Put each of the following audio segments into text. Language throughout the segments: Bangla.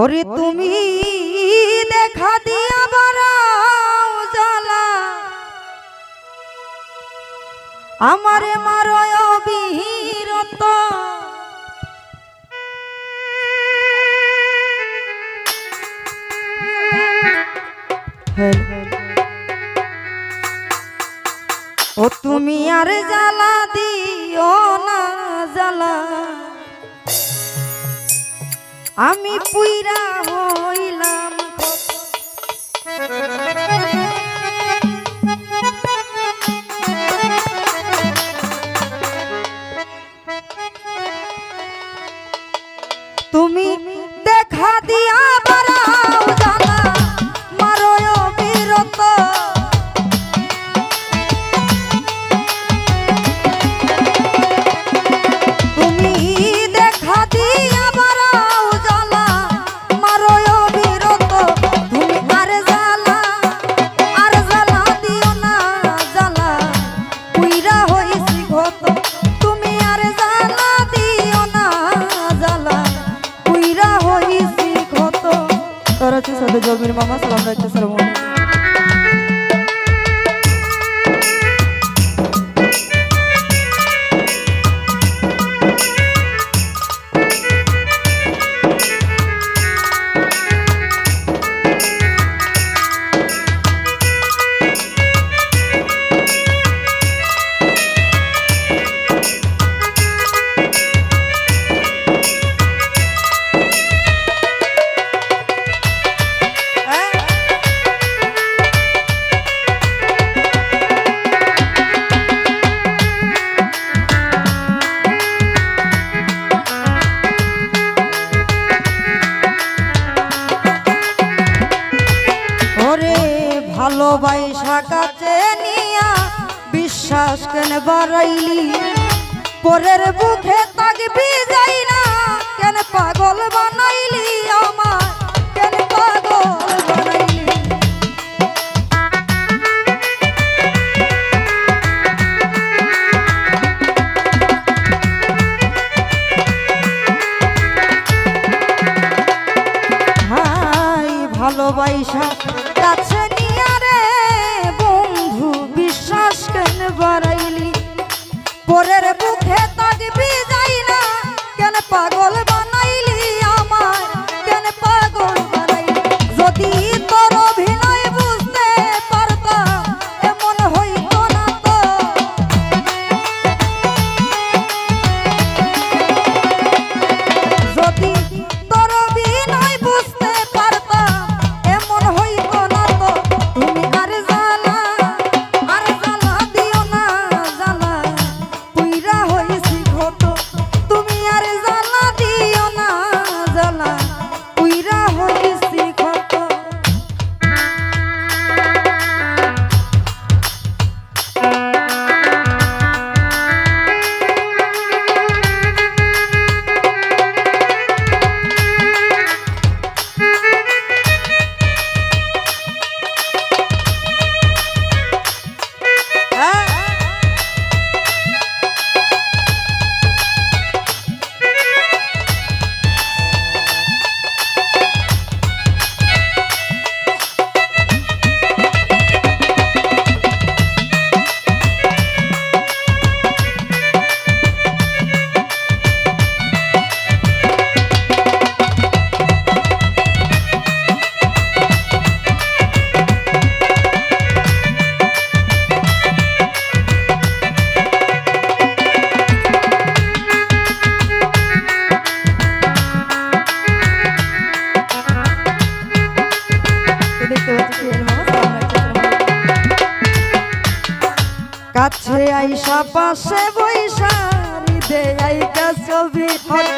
ওরে তুমি দেখা দিয়া বারাও জ্বালা। আমারে মারয় বিরত ও তুমি আর জ্বালা দিও না, জ্বালা। আমি পুইরা হইলাম। তুমি দেখা দিয়া বাড়াইলি। পরের বুকে তাগবি যাই না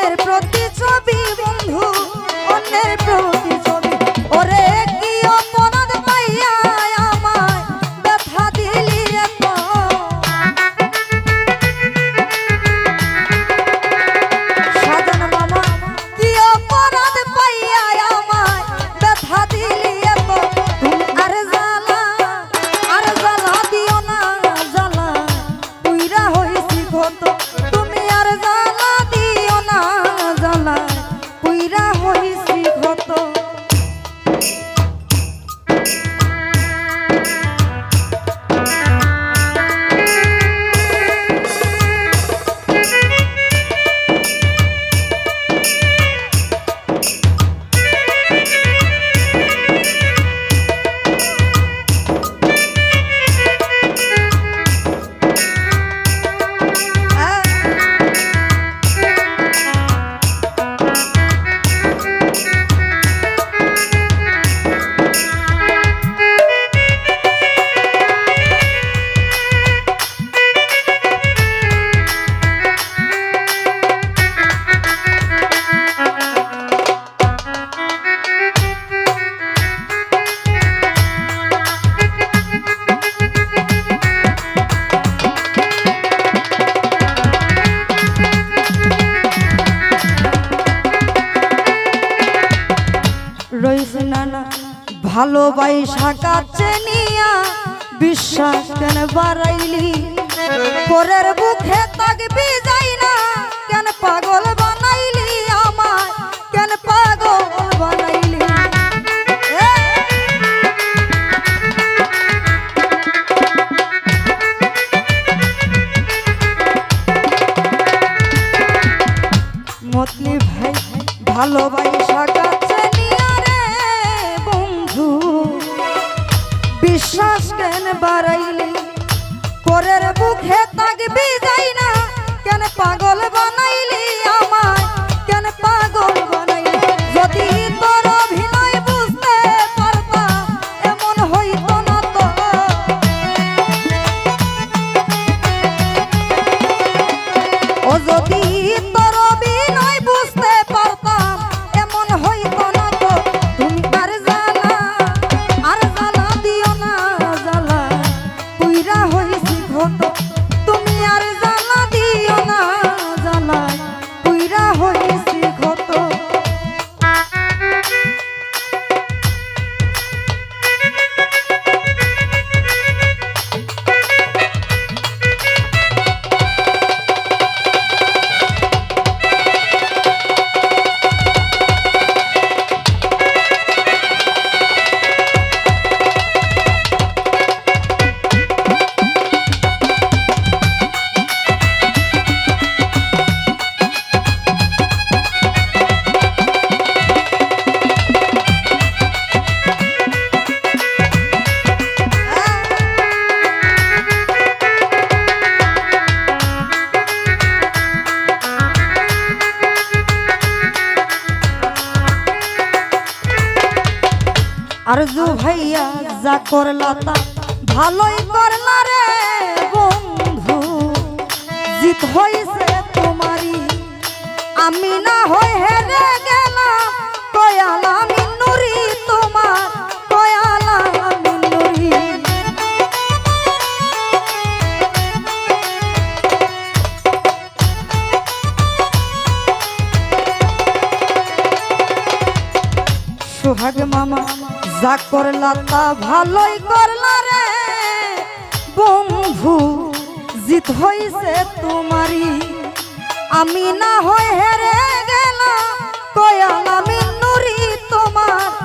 অন্যের প্রতি ছবি বন্ধু অন্যের প্রতি ছবি। ভালোবাসা কাছে নিয়া বিশ্বাস কেন বাড়াইলি? পরের বুকে তাকবি যাই বিশ্বাস কেন বাড়াইলি? পরের মুখে তাকবি যাই না, কেন পাগল বানাইলি আমায়? কেন পাগল বানাইলি? যদি যা করলা তা, ভালোই করলা রে বন্ধু। জিত হইছে তোমারই, আমি না হই হেরে গেলাম। কয়ালা মিনুরি তোমার কয়ালা মিনুরি সোহাগ মামা যা করলা তা ভালোই করলা রে। বন্ধু, জিত হইছে তোমারি আমি না হয় হেরে গেল গেলাম আমি নুরি তোমার।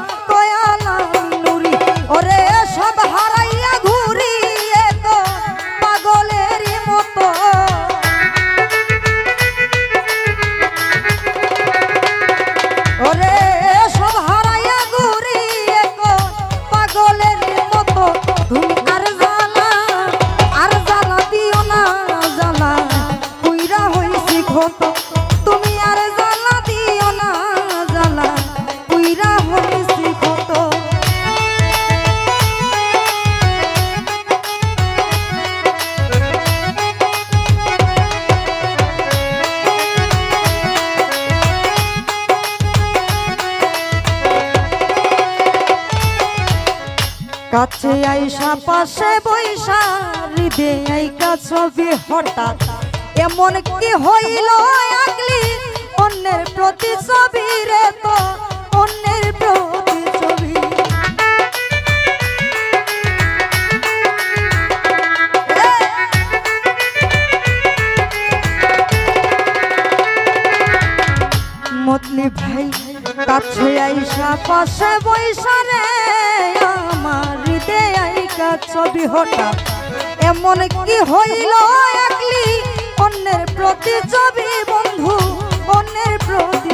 কাছে আইসা, পাশে বৈশা হৃদে আইকা ছবি হঠাৎ। এমন কি হইল আগলি অন্যের প্রতি ছবি রে তো, অন্যের প্রতি ছবি। মতলি ভাই, কাছে আইসা, পাশে বৈশা রে আমার হৃদয় আইকা ছবি হঠাৎ। এমন কি হইল একলি? অন্যের প্রতি ছবি বন্ধু, অন্যের প্রতি